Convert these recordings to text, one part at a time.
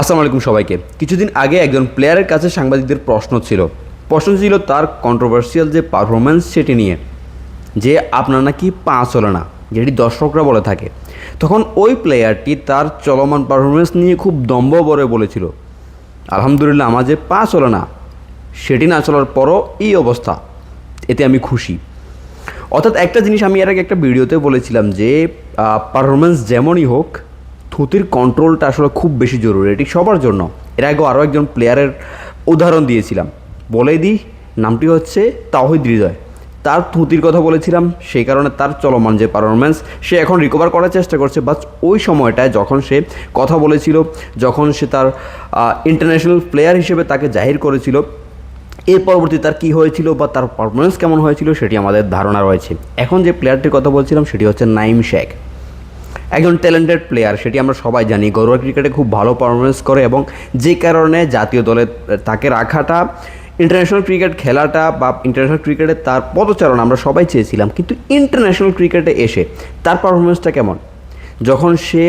আসসালামু আলাইকুম সবাইকে। কিছুদিন আগে একজন প্লেয়ারের কাছে সাংবাদিকদের প্রশ্ন ছিল। প্রশ্ন ছিল তার কন্ট্রোভার্সিয়াল যে পারফরমেন্স সেটি নিয়ে, যে আপনার নাকি পা চলে না, যেটি দর্শকরা বলে থাকে। তখন ওই প্লেয়ারটি তার চলমান পারফরমেন্স নিয়ে খুব দম্ভ বরে বলেছিল। আলহামদুলিল্লাহ আমার যে পা চলে না, সেটি না চলার পরও এই অবস্থা। এতে আমি খুশি। অর্থাৎ একটা জিনিস আমি এর আগে একটা ভিডিওতে বলেছিলাম যে পারফরমেন্স যেমনই হোক থুতির কন্ট্রোলটা আসলে খুব বেশি জরুরি, এটি সবার জন্য। এর আগে আরও একজন প্লেয়ারের উদাহরণ দিয়েছিলাম। বলে দিই, নামটি হচ্ছে তাহিদ হৃদয়। তার থুতির কথা বলেছিলাম, সেই কারণে তার চলমান যে পারফরমেন্স সে এখন রিকভার করার চেষ্টা করছে। বাট ওই সময়টায় যখন সে কথা বলেছিল, যখন সে তার ইন্টারন্যাশনাল প্লেয়ার হিসেবে তাকে জাহির করেছিল, এর পরবর্তী তার কী হয়েছিল বা তার পারফরমেন্স কেমন হয়েছিল, সেটি আমাদের ধারণা রয়েছে। এখন যে প্লেয়ারটির কথা বলছিলাম, সেটি হচ্ছে নাইম শেখ। একজন ট্যালেন্টেড প্লেয়ার সেটি আমরা সবাই জানি। ঘরোয়া ক্রিকেটে খুব ভালো পারফরমেন্স করে এবং যে কারণে জাতীয় দলে তাকে রাখাটা ইন্টারন্যাশনাল ক্রিকেট খেলাটা বা ইন্টারন্যাশনাল ক্রিকেটে তার পদচারণ আমরা সবাই চেয়েছিলাম। কিন্তু ইন্টারন্যাশনাল ক্রিকেটে এসে তার পারফরমেন্সটা কেমন? যখন সে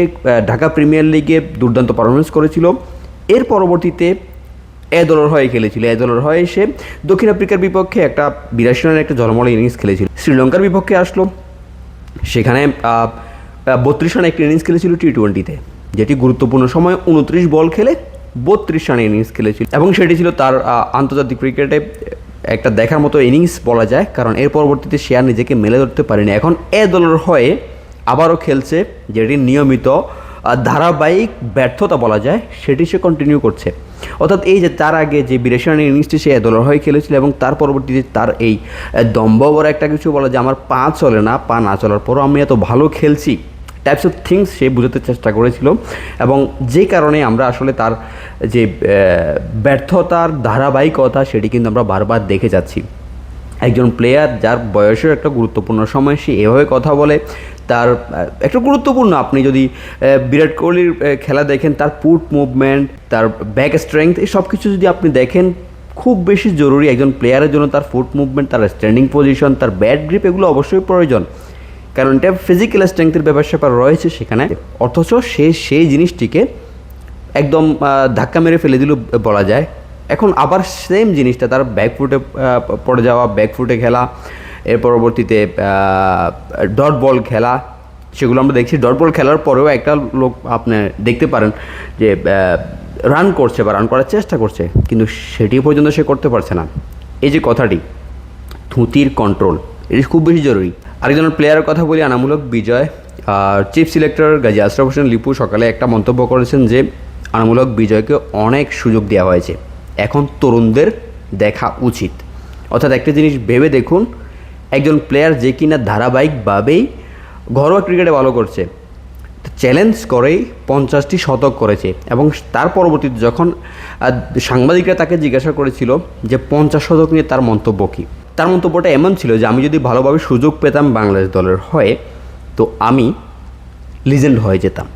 ঢাকা প্রিমিয়ার লিগে দুর্দান্ত পারফরমেন্স করেছিল, এর পরবর্তীতে এ দলের হয়ে খেলেছিল। এ দলের হয়ে সে দক্ষিণ আফ্রিকার বিপক্ষে একটা বিরাশি রানের একটা জলমল ইনিংস খেলেছিল। শ্রীলঙ্কার বিপক্ষে আসলো। সেখানে বত্রিশ রানে একটি ইনিংস খেলেছিল টি টোয়েন্টিতে যেটি গুরুত্বপূর্ণ সময় উনত্রিশ বল খেলে বত্রিশ রানে ইনিংস খেলেছিল। এবং সেটি ছিল তার আন্তর্জাতিক ক্রিকেটে একটা দেখার মতো ইনিংস বলা যায়, কারণ এর পরবর্তীতে সে আর নিজেকে মেলে ধরতে পারেনি। এখন এ দলের হয়ে আবারও খেলছে, যেটি নিয়মিত ধারাবাহিক ব্যর্থতা বলা যায়, সেটি সে কন্টিনিউ করছে। অর্থাৎ এই যে তার আগে যে বিরাশি রানের ইনিংসটি সে দলের হয়ে খেলেছিল, এবং তার পরবর্তীতে তার এই দম্ভ বড় একটা কিছু বলা যে আমার পা চলে না, পা না চলার পরও আমি এত ভালো খেলছি। টাইপস অফ থিংস সে বোঝাতে চেষ্টা করেছিল এবং যে কারণে আমরা আসলে তার যে ব্যর্থতার ধারাবাহিকতা সেটি কিন্তু আমরা বারবার দেখে যাচ্ছি। একজন প্লেয়ার যার বয়সের একটা গুরুত্বপূর্ণ সময় সে এভাবে কথা বলে, তার একটা গুরুত্বপূর্ণ, আপনি যদি বিরাট কোহলির খেলা দেখেন, তার পুট মুভমেন্ট তার ব্যাক স্ট্রেংথ এই সব কিছু যদি আপনি দেখেন, খুব বেশি জরুরি একজন প্লেয়ারের জন্য তার ফুট মুভমেন্ট তার স্ট্যান্ডিং পজিশন তার ব্যাট গ্রিপ এগুলো অবশ্যই প্রয়োজন। কারণ এটা ফিজিক্যাল স্ট্রেংথের ব্যাপার স্যাপার রয়েছে সেখানে। অথচ সে সেই জিনিসটিকে একদম ধাক্কা মেরে ফেলে দিল বলা যায়। এখন আবার সেম জিনিসটা, তার ব্যাকফুটে পড়ে যাওয়া ব্যাকফুটে খেলা, এর পরবর্তীতে ডট বল খেলা, সেগুলো আমরা দেখছি। ডট বল খেলার পরেও একটা লোক আপনি দেখতে পারেন যে রান করছে বা রান করার চেষ্টা করছে, কিন্তু সেটি পর্যন্ত সে করতে পারছে না। এই যে কথাটি থুতির কন্ট্রোল এটি খুব বেশি জরুরি। আরেকজনের প্লেয়ারের কথা বলি, আনামূলক বিজয়। চিফ সিলেক্টর গাজী আশরাফ হোসেন লিপু সকালে একটা মন্তব্য করেছেন যে, আনামূলক বিজয়কে অনেক সুযোগ দেওয়া হয়েছে। এখন তরুণদের দেখা উচিত। অর্থাৎ একটা জিনিস ভেবে দেখুন, একজন প্লেয়ার যে কিনা ধারাবাহিকভাবেই ঘরোয়া ক্রিকেটে ভালো করছে চ্যালেঞ্জ করেই পঞ্চাশটি শতক করেছে এবং তার পরবর্তীতে যখন সাংবাদিকরা তাকে জিজ্ঞাসা করেছিল যে, পঞ্চাশ শতক নিয়ে তার মন্তব্য কী? তার মন্তব্যটা এমন ছিল যে আমি যদি ভালোভাবে সুযোগ পেতাম বাংলাদেশ দলের হয়ে, তো আমি লিজেন্ড হয়ে যেতাম।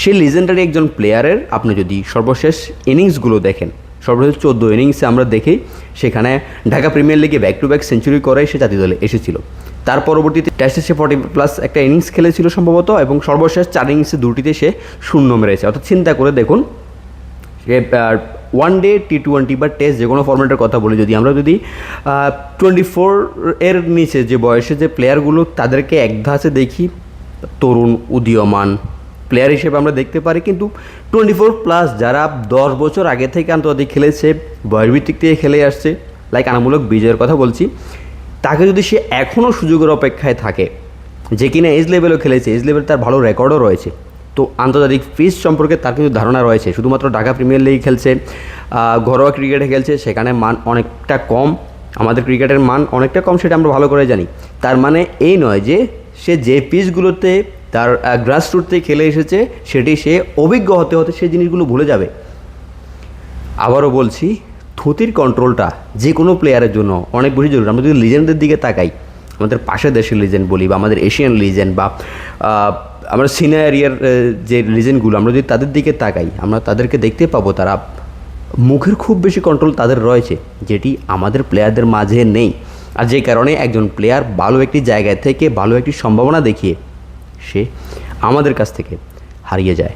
সেই লিজেন্ডারি একজন প্লেয়ারের আপনি যদি সর্বশেষ ইনিংসগুলো দেখেন, সর্বশেষ চোদ্দ ইনিংসে আমরা দেখি, সেখানে ঢাকা প্রিমিয়ার লিগে ব্যাক টু ব্যাক সেঞ্চুরি করে সে জাতীয় দলে এসেছিল। তার পরবর্তীতে টেস্টে সে ফর্টি প্লাস একটা ইনিংস খেলেছিল সম্ভবত, এবং সর্বশেষ চার ইনিংসে দুটিতে সে শূন্য মেরেছে। অর্থাৎ চিন্তা করে দেখুন ওয়ান ডে টি টোয়েন্টি বা টেস্ট যে কোনো ফর্ম্যাটের কথা বলি যদি, আমরা যদি টোয়েন্টি ফোর এর নিচে যে বয়সে যে প্লেয়ারগুলো তাদেরকে এক ধাঁচে দেখি, তরুণ, উদীয়মান প্লেয়ার হিসেবে আমরা দেখতে পারি, কিন্তু টোয়েন্টি ফোর প্লাস যারা দশ বছর আগে থেকে আন্তর্জাতিক খেলেছে, বয়সভিত্তিক থেকে খেলে আসছে লাইক আনামূলক বিজয়ের কথা বলছি, তাকে যদি সে এখনও সুযোগের অপেক্ষায় থাকে, যে কিনা এজ লেভেলও খেলেছে এজ লেভেল তার ভালো রেকর্ডও রয়েছে তো আন্তর্জাতিক ফিস সম্পর্কে তার কিন্তু ধারণা রয়েছে। শুধুমাত্র ঢাকা প্রিমিয়ার লিগ খেলছে ঘরোয়া ক্রিকেটে খেলছে, সেখানে মান অনেকটা কম। আমাদের ক্রিকেটের মান অনেকটা কম, সেটা আমরা ভালো করে জানি। তার মানে এই নয় যে, সে যে পিচগুলোতে তার গ্রাসরুট থেকে খেলে এসেছে, সেটি সে অভিজ্ঞ হতে হতে সেই জিনিসগুলো ভুলে যাবে। আবারও বলছি, থুতির কন্ট্রোলটা যে কোনো প্লেয়ারের জন্য অনেক বেশি জরুরি। আমরা যদি লিজেন্ডদের দিকে তাকাই, আমাদের পাশের দেশের লিজেন্ড বলি বা আমাদের এশিয়ান লিজেন্ড বা আমরা সিনিয়র ইয়ার যে রিজনগুলো আমরা যদি তাদের দিকে তাকাই আমরা তাদেরকে দেখতে পাবো তারা মুখের খুব বেশি কন্ট্রোল তাদের রয়েছে যেটি আমাদের প্লেয়ারদের মাঝে নেই। আর যে কারণে একজন প্লেয়ার ভালো একটি জায়গায় থেকে ভালো একটি সম্ভাবনা দেখিয়ে সে আমাদের কাছ থেকে হারিয়ে যায়।